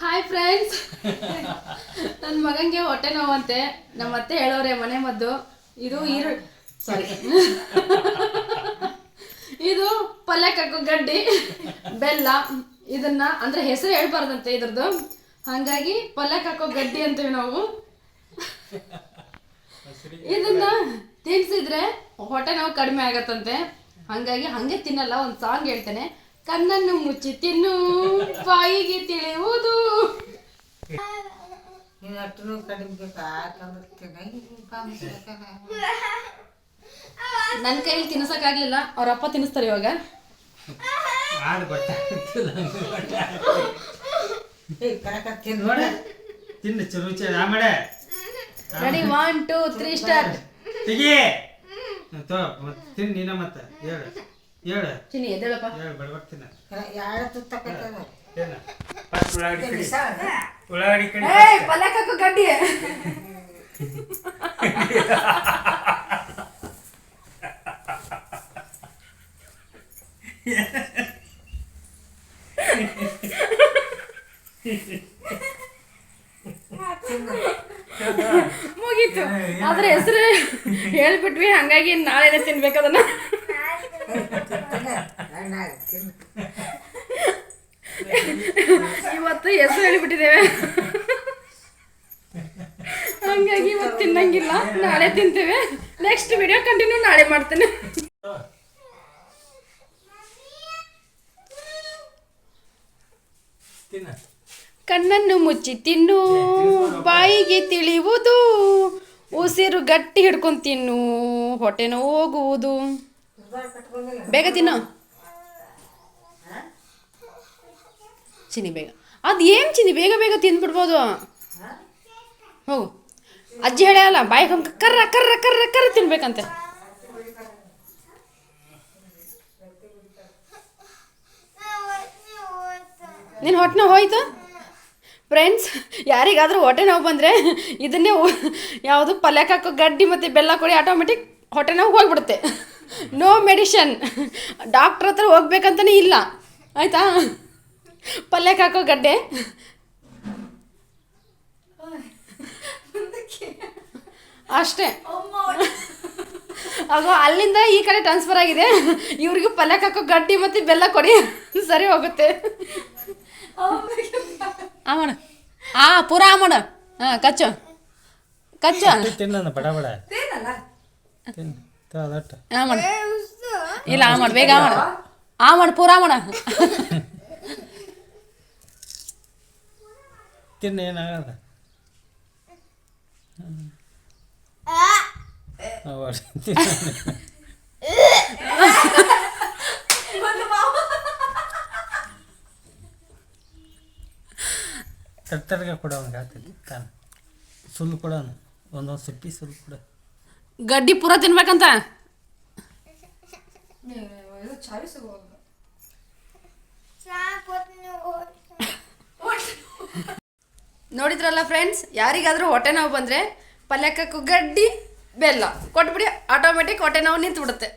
Hi friends ನನ್ನ ಮಗನಿಗೆ ಹೊಟ್ಟೆ ನೋವಂತೆ. ನಮ್ಮ ಅತ್ತೆ ಹೇಳೋರೆ, ಮನೆ ಮದ್ದು. ಇದು ಈರು ಸಾರಿ ಇದು ಪಲ್ಯಕ್ಕೆ ಹಾಕೋ ಗಡ್ಡಿ, ಬೆಲ್ಲ. ಇದನ್ನ ಅಂದ್ರೆ ಹೆಸರು ಹೇಳ್ಬಾರ್ದಂತೆ ಇದ್ರದ್ದು. ಹಂಗಾಗಿ ಪಲ್ಯಕ್ಕೆ ಹಾಕೋ ಗಡ್ಡಿ ಅಂತೀವಿ ನಾವು. ಇದನ್ನ ತಿನ್ಸಿದ್ರೆ ಹೊಟ್ಟೆ ನೋವು ಕಡಿಮೆ ಆಗತ್ತಂತೆ. ಹಂಗಾಗಿ ಹಂಗೆ ತಿನ್ನಲ್ಲ, ಒಂದು ಸಾಂಗ್ ಹೇಳ್ತೇನೆ. ಕಣ್ಣನ್ನು ಮುಚ್ಚಿ ತಿನ್ನು ಬಾಯಿಗೆ ತಿಳಿಯುವುದು. ನೀನು ಅಷ್ಟು ಕಡಿಮೆ ನನ್ನ ಕೈಯಲ್ಲಿ ತಿನ್ಸಕ್ಕಾಗ್ಲಿಲ್ಲ ಅವ್ರ ಅಪ್ಪ ತಿನ್ನಿಸ್ತಾರೆ ಇವಾಗ. ತಿನ್ನು ಚುರು ರುಚಿ ಆ ಮಾಡೆ. Ready one two three start ತಿಗಿ. ತೋ ಮತ್ತೆ. ಹೇಳು. ಹೇಳು. ಚಿನ್ನಿ ಎದ್ದೇಳಪ್ಪ. ಹೇಳು ಎರಡು ತುತ್ತಕತ್ತದ ಏನ ಫಸ್ಟ್ ಉಳ್ಳಾಗಡ್ಡಿ ಕಡಿ. ಉಳ್ಳಾಗಡ್ಡಿ ಕಡಿ ಏಯ್ ಗಡ್ಡಿ. ಮುಗೀತು. ಆದ್ರೆ ಹೆಸರು ಹೇಳ್ಬಿಟ್ವಿ ಹಂಗಾಗಿ ನಾಳೆ ತಿನ್ಬೇಕು ಅದನ್ನ. ಅಣ್ಣ ತಿನ್ನು ಇವತ್ತು ಹೆಸರು ಹೇಳಿಬಿಟ್ಟಿದ್ದೇವೆ. ಹಂಗಾಗಿ ಇವತ್ತು ತಿನ್ನಂಗಿಲ್ಲ. ನಾಳೆ ತಿಂತೇವೆ. ನೆಕ್ಸ್ಟ್ ವಿಡಿಯೋ ಕಂಟಿನ್ಯೂ ನಾಳೆ ಮಾಡ್ತೇನೆ. ಕಣ್ಣನ್ನು ಮುಚ್ಚಿ ತಿನ್ನು. ಬಾಯಿಗೆ ತಿಳಿಯುವುದು. ಉಸಿರು ಗಟ್ಟಿ ಹಿಡ್ಕೊಂಡು ತಿನ್ನು. ಹೊಟ್ಟೆನೋ ನೋವು ಹೋಗುವುದು. ಬೇಗ ತಿನ್ನು. ಚಿನಿ ಬೇಗ. ಅದು ಏನು ಚಿನಿ ಬೇಗ ಬೇಗ ತಿಂದ್ಬಿಡ್ಬೋದು. ಹೋಗು. ಅಜ್ಜಿ ಹೇಳ್ಯಾಲ್ಲ ಬಾಯಿ ಹಂಗೆ ಕರ್ರ ಕರ್ರ ಕರ್ರ ಕರ್ರ ತಿನ್ಬೇಕಂತೆ. ನಿನ್ನ ಹೊಟ್ಟೆ ಹೋಯ್ತು? ಫ್ರೆಂಡ್ಸ್ ಯಾರಿಗಾದರೂ ಹೊಟ್ಟೆ ನೋವು ಬಂದರೆ ಇದನ್ನೇ ಯಾವುದು ಪಲ್ಯಕ್ಕೆ ಹಾಕೋ ಗಡ್ಡಿ ಮತ್ತು ಬೆಲ್ಲ ಕೊಡಿ ಆಟೋಮೆಟಿಕ್ ಹೊಟ್ಟೆ ನೋವು ಹೋಗ್ಬಿಡುತ್ತೆ. ನೋ ಮೆಡಿಷನ್ ಡಾಕ್ಟ್ರ್ ಹತ್ರ ಹೋಗ್ಬೇಕಂತನೇ ಇಲ್ಲ. ಆಯಿತಾ? ಪಲ್ಯಕ್ಕೆ ಹಾಕೋ ಗಡ್ಡೆ. ಅಷ್ಟೇ. ಅಗೋ ಅಲ್ಲಿಂದ ಈ ಕಡೆ ಟ್ರಾನ್ಸ್ಫರ್ ಆಗಿದೆ. ಇವ್ರಿಗೂ ಪಲ್ಯಕ್ಕೆ ಹಾಕೋ ಗಡ್ಡಿ ಮತ್ತು ಬೆಲ್ಲ ಕೊಡಿ. ಸರಿ ಹೋಗುತ್ತೆ. ಆಮಣ. ಆ ಪೂರ ಆಮಣ. ಹಾ ಕಚ್ಚು. ಕಚ್ಚು. ತಿನ್ನ ಬಡ ಬಡ. ಆ ಮಾಡು. ಇಲ್ಲ ಆ ಮಾಡು ಬೇಗ ಆ ಮಾಡು. ಆ ಮಾಡು ಪೂರಾ ಮಾಡು. ತರ್ತರ್ಗ ಆಗ್ತೈತಿ ತಾನು. ಸುಲ್ಲು ಕೊಡೋನು. ಒಂದೊಂದು ಸಿಪ್ಪಿ ಸುಲ್ ಕೊಡ. ಗಡ್ಡಿ ಪೂರ ತಿನ್ಬೇಕಂತ? ನೋಡಿದ್ರಲ್ಲ ಫ್ರೆಂಡ್ಸ್ ಯಾರಿಗಾದ್ರೂ ಹೊಟ್ಟೆ ನೋವು ಬಂದರೆ ಪಲ್ಯಕ್ಕೂ ಗಡ್ಡಿ ಬೆಲ್ಲ. ಕೊಟ್ಬಿಡಿ ಆಟೋಮೆಟಿಕ್ ಹೊಟ್ಟೆ ನೋವು ನಿಂತು ಬಿಡುತ್ತೆ